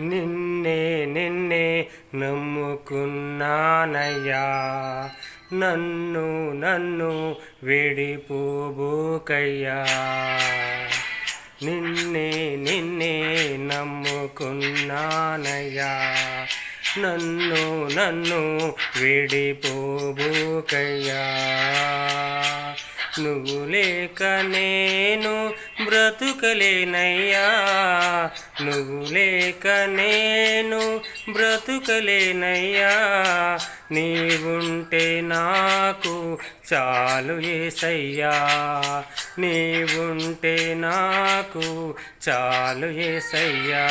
నిన్నే నిన్నే నమ్ముకున్నానయ్యా. నన్ను నన్ను విడిపోబోకయ్యా. నిన్నే నిన్నే నమ్ముకున్నానయ్యా. నన్ను నన్ను విడిపోబోకయ్యా. నువ్వు లేక నేను బ్రతుకలేనయ్యా. నువ్వు లేక నేను బ్రతుకలేనయ్యా. నీవుంటే నాకు చాలు ఏసయ్యా. నీవుంటే నాకు చాలు ఏసయ్యా.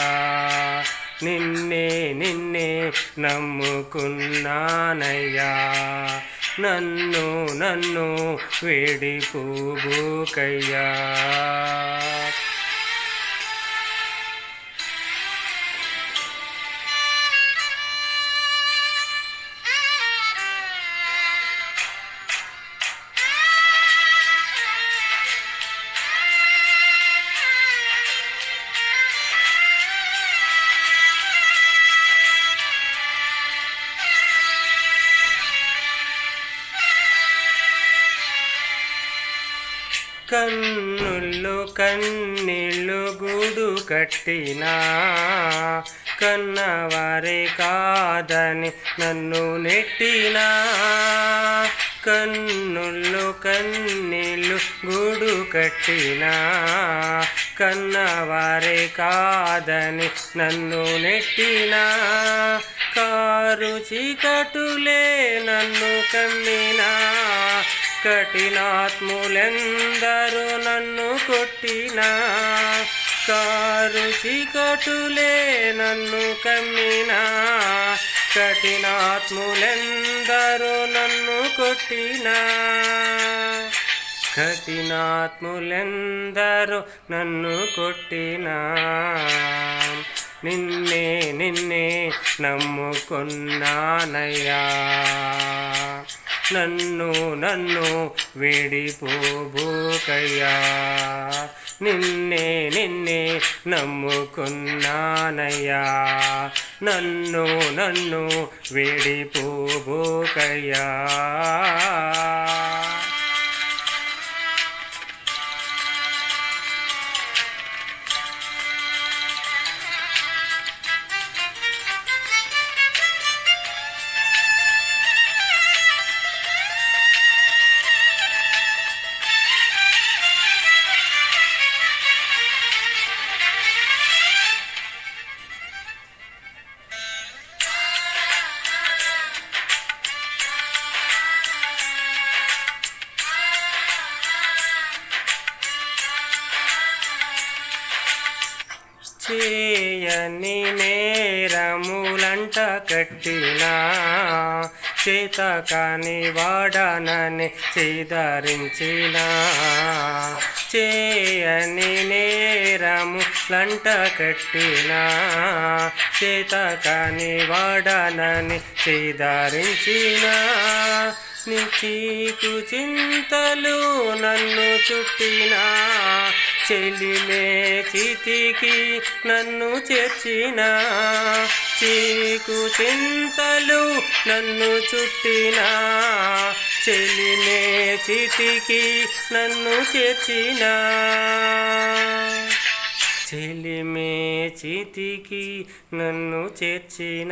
నిన్నే నిన్నే నమ్ముకున్నానయ్యా. నన్ను నన్ను వేడిపోబోకయ్యా. కన్నుల్లో కన్నీళ్ళు గూడు కట్టినా కన్నవారే కాదని నన్ను నెట్టినా. కన్నుల్లో కన్నీళ్ళు గూడు కట్టినా కన్నవారే కాదని నన్ను నెట్టినా. కారు చీకటులే నన్ను కన్నినా కఠినాత్ములెందరూ నన్ను కొట్టిన? కారు చీకటులే నన్ను కమ్మిన? కఠినాత్ములెందరూ నన్ను కొట్టిన? కఠినాత్ములెందరూ నన్ను కొట్టిన? నిన్నే నిన్నే నమ్ముకున్నానయ్యా. నన్ను నన్ను విడిపోబోకయ్యా నిన్నే నిన్నే నమ్ముకున్నానయ్యా. నన్ను నన్ను విడిపోబోకయ్యా చేయని నేరములంట కట్టినా చేత కాని వాడనని చేదరించిన. చేయని నేరములంట కట్టినా చేత కాని వాడనని చేదరించిన. నీ చీకు చింతలు నన్ను చుట్టినా చెలిమే చితికి నన్ను చేర్చిన. చీకు చింతలు నన్ను చుట్టిన. చెలిమే చితికి నన్ను చేర్చిన. చెలిమే చితికి నన్ను చేర్చిన.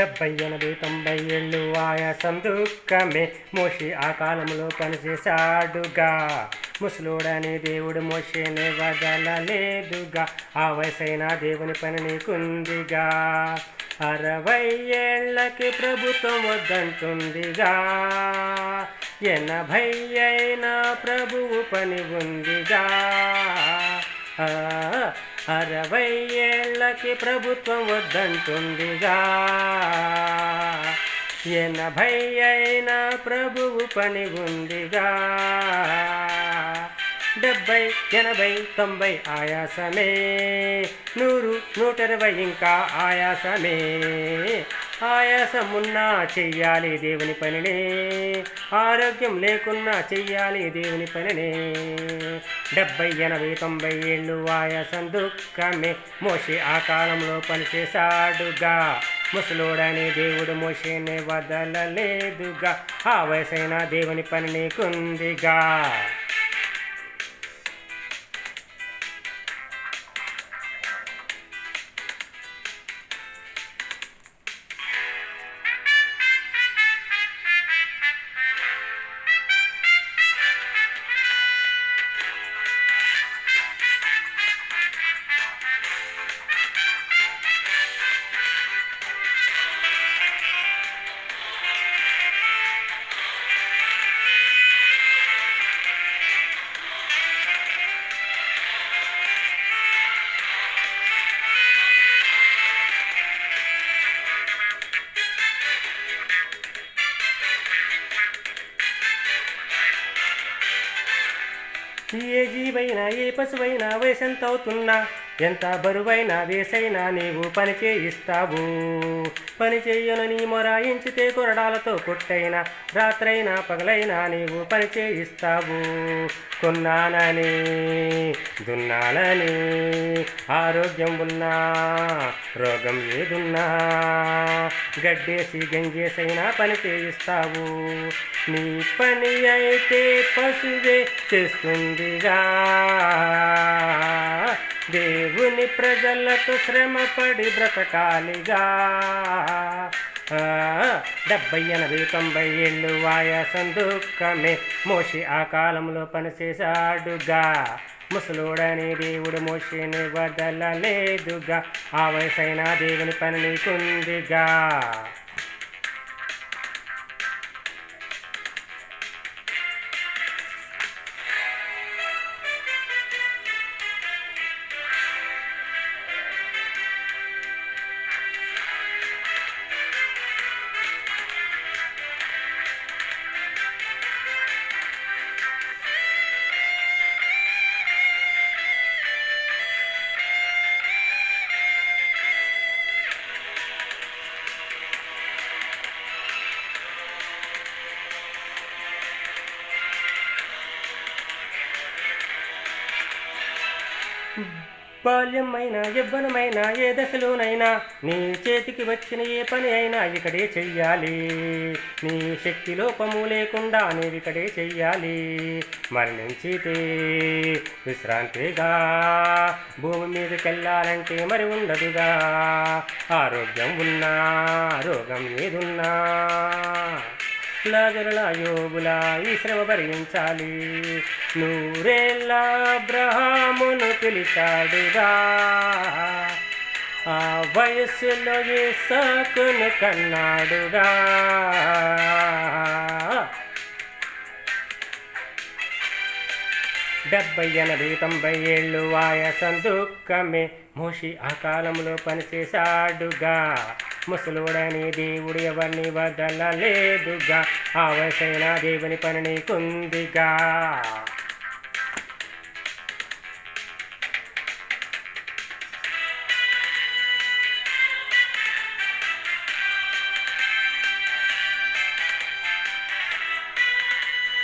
డెబ్బై ఎనభై తొంభై ఏళ్ళు ఆయాసం దుఃఖమే. మోషి ఆ కాలంలో పనిచేశాడుగా. ముసలోడని దేవుడు మోషేని వదలలేదుగా. ఆ వయసైన దేవుని పని నీకుందిగా. అరవై ఏళ్ళకి ప్రభుత్వం వద్దంటుందిగా. ఎనభై అయినా ప్రభువు పని ఉందిగా. ఆ, అరవై ఏళ్ళకి ప్రభుత్వం వద్దంటుందిగా. ఎనభై అయినా ప్రభువు పని ఉందిగా. డెబ్బై ఎనభై తొంభై ఆయాసమే. నూరు నూట ఇరవై ఇంకా ఆయాసమే. ఆయాసమున్నా చెయ్యాలి దేవుని పనినే. ఆరోగ్యం లేకున్నా చెయ్యాలి దేవుని పనినే. డెబ్బై ఎనభై తొంభై ఏళ్ళు ఆయాసం దుఃఖమే. మోషే ఆ కాలంలో పనిచేశాడుగా. ముసలోడని దేవుడు మోషేనే వదలలేదుగా. ఆ వయసైన దేవుని పని నీకుందిగా. ఏ పశువైనా ఎంత అవుతున్నా ఎంత బరువైనా వేసైనా నీవు పని చేయిస్తావు. పని చెయ్యనని మొరాయించితే కొరడాలతో కొట్టైనా రాత్రైనా పగలైనా నీవు పని చేయిస్తావు. కొన్నానని దున్నాలని ఆరోగ్యం ఉన్నా రోగం ఏదున్నా గడ్డేసి గంగేసైనా పని చేయిస్తావు. నీ పని అయితే పశువే చేస్తుందిగా. దేవుని ప్రజలతో శ్రమపడి బ్రతకాలిగా. డెబ్బై ఎనభై తొంభై ఏళ్ళు వాయాసం దుఃఖమే. మోషి ఆ కాలంలో పనిచేశాడుగా. ముసలోడని దేవుడు మోషిని వదలలేదుగా. ఆ వయసైన దేవుని పని నీకుందిగా. బాల్యమైనా యవ్వనమైనా ఏ దశలోనైనా నీ చేతికి వచ్చిన ఏ పని అయినా ఇక్కడే చెయ్యాలి. నీ శక్తి లోపము లేకుండా నీవిక్కడే చెయ్యాలి. మరణించితే విశ్రాంతిగా భూమి మీదకెళ్ళాలంటే మరి ఉండదుగా. ఆరోగ్యం ఉన్నా రోగం ఏదున్నా. లాజరుల యోగుల ఈ శ్రమ భరించాలి. నూరేళ్ళ అబ్రహామును పిలిచాడుగా ఆ వయస్సులో ఇసాకును కన్నాడుగా డెబ్బై ఎనభై తొంభై ఏళ్ళు ఆయాసం దుఃఖమే మోషి ఆ కాలంలో పనిచేశాడుగా. ముసలుడని దేవుడు ఎవరిని వదలలేదుగా? ఆ దేవుని పని నీకుందిగా.